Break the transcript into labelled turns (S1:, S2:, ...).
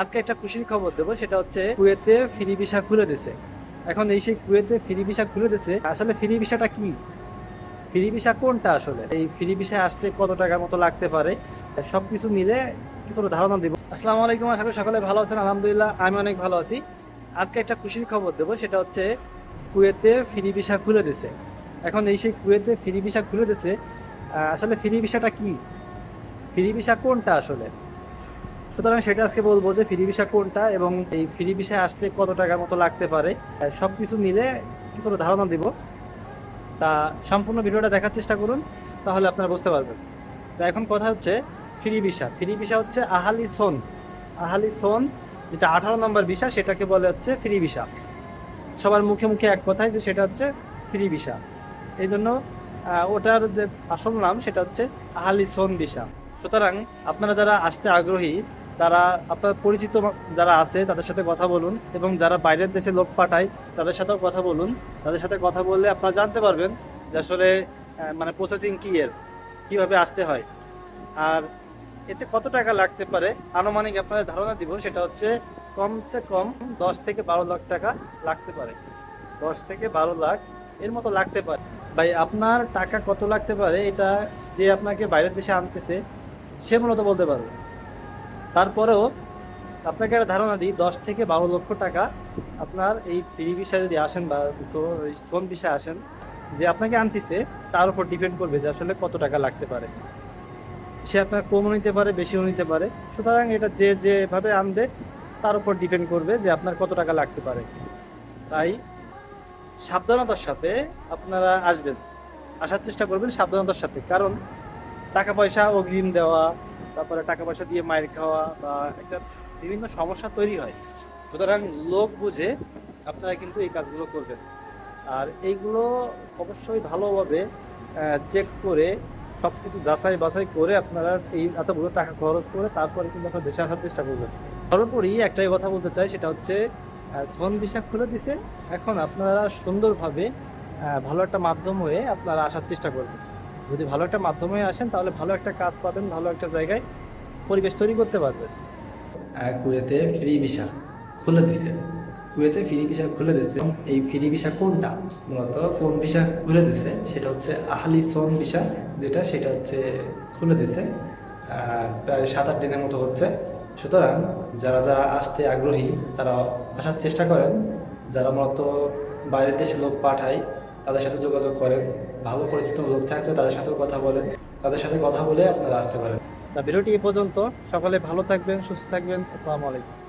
S1: আজকে একটা খুশির খবর দেবো, সেটা হচ্ছে কুয়েতে ফ্রি ভিসা খুলে দিছে। এখন এই সেই কুয়েতে ফ্রি ভিসা খুলে দিছে, আসলে ফ্রি ভিসাটা কি? ফ্রি ভিসা কোনটা আসলে? এই ফ্রি ভিসায় আসতে কত টাকার মতো লাগতে পারে? সব কিছু মিলে কিছুটা ধারণা দিব। আসসালামু আলাইকুম, আশা করি সকলে ভালো আছেন, আলহামদুলিল্লাহ আমি অনেক ভালো আছি। আজকে একটা খুশির খবর দেবো, সেটা হচ্ছে কুয়েতে ফ্রি ভিসা খুলে দিছে। এখন এই সেই কুয়েতে ফ্রি ভিসা খুলে দিছে আসলে ফ্রি ভিসাটা কি? ফ্রি ভিসা কোনটা আসলে? সুতরাং সেটা আজকে বলব যে ফ্রি ভিসা কোনটা এবং এই ফ্রি ভিসায় আসতে কত টাকার মতো লাগতে পারে। সব কিছু মিলে কিছুটা ধারণা দিব। তা সম্পূর্ণ ভিডিওটা দেখার চেষ্টা করুন, তাহলে আপনারা বুঝতে পারবেন। তা এখন কথা হচ্ছে ফ্রি ভিসা। ফ্রি ভিসা হচ্ছে আহালি সোন। আহালি সোন, যেটা আঠারো নম্বর ভিসা, সেটাকে বলে হচ্ছে ফ্রি ভিসা। সবার মুখে মুখে এক কথাই যে সেটা হচ্ছে ফ্রি ভিসা। এই জন্য ওটার যে আসল নাম, সেটা হচ্ছে আহালি সোন ভিসা। সুতরাং আপনারা যারা আসতে আগ্রহী তারা, আপনার পরিচিত যারা আছে, তাদের সাথে কথা বলুন এবং যারা বাইরের দেশে লোক পাঠায়, তাদের সাথেও কথা বলুন। তাদের সাথে কথা বললে আপনারা জানতে পারবেন যে আসলে মানে প্রসেসিং কী এর, কীভাবে আসতে হয়। আর এতে কত টাকা লাগতে পারে? আনুমানিক আপনাদের ধারণা দিব, সেটা হচ্ছে কমসে কম দশ থেকে বারো লাখ টাকা লাগতে পারে। দশ থেকে বারো লাখ এর মতো লাগতে পারে। ভাই, আপনার টাকা কত লাগতে পারে, এটা যে আপনাকে বাইরের দেশে আনতেছে, সে মূলত বলতে পারবে তারপরেও আপনাকে একটা ধারণা দিই, দশ থেকে বারো লক্ষ টাকা আপনার এই ফ্রি বিষয়ে যদি আসেন বা সোন বিষয়ে আসেন, যে আপনাকে আনতেছে, তার উপর ডিপেন্ড করবে যে আসলে কত টাকা লাগতে পারে। সে আপনার কমও নিতে পারে, বেশিও নিতে পারে। সুতরাং এটা যে যেভাবে আনবে, তার উপর ডিপেন্ড করবে যে আপনার কত টাকা লাগতে পারে। তাই সাবধানতার সাথে আপনারা আসবেন। আসার চেষ্টা করবেন সাবধানতার সাথে। কারণ টাকা পয়সা অগ্রিম দেওয়া তারপরে টাকা পয়সা দিয়ে মায়ের খাওয়া বা একটা বিভিন্ন সমস্যা তৈরি হয়। সুতরাং লোক বুঝে আপনারা কিন্তু এই কাজগুলো করবেন। আর এইগুলো অবশ্যই ভালোভাবে চেক করে সব কিছু যাচাই বাছাই করে আপনারা এই এতগুলো টাকা খরচ করে তারপরে কিন্তু আপনারা দেশে আসার চেষ্টা করবেন। সর্বোপরি একটাই কথা বলতে চাই, সেটা হচ্ছে সোন বিষা খুলে দিছে। এখন আপনারা সুন্দরভাবে ভালো একটা মাধ্যম হয়ে আপনারা আসার চেষ্টা করবেন। যদি ভালো একটা মাধ্যমে আসেন, তাহলে ভালো একটা কাজ পাবেন, ভালো একটা জায়গায় পরিবেশ তৈরি করতে পারবেন কুয়েতে ফ্রি ভিসা খুলে দিছে। কুয়েতে ফ্রি ভিসা খুলে দিছে। এই ফ্রি ভিসা কোনটা? মূলত কোন ভিসা খুলে দিছে? সেটা হচ্ছে আহলি সোন ভিসা, যেটা সেটা হচ্ছে খুলে দিছে। প্রায় সাত আট দিনের মতো হচ্ছে। সুতরাং যারা যারা আসতে আগ্রহী, তারা আসার চেষ্টা করেন। যারা মূলত বাইরের দেশে লোক পাঠায়, তাদের সাথে যোগাযোগ করেন। ভালো পরিচিত লোক থাকলে তাদের সাথেও কথা বলেন। তাদের সাথে কথা বলে আপনারা আসতে পারেন। তা ভিডিওটি এ পর্যন্ত। সকলে ভালো থাকবেন সুস্থ থাকবেন। আসসালামু আলাইকুম।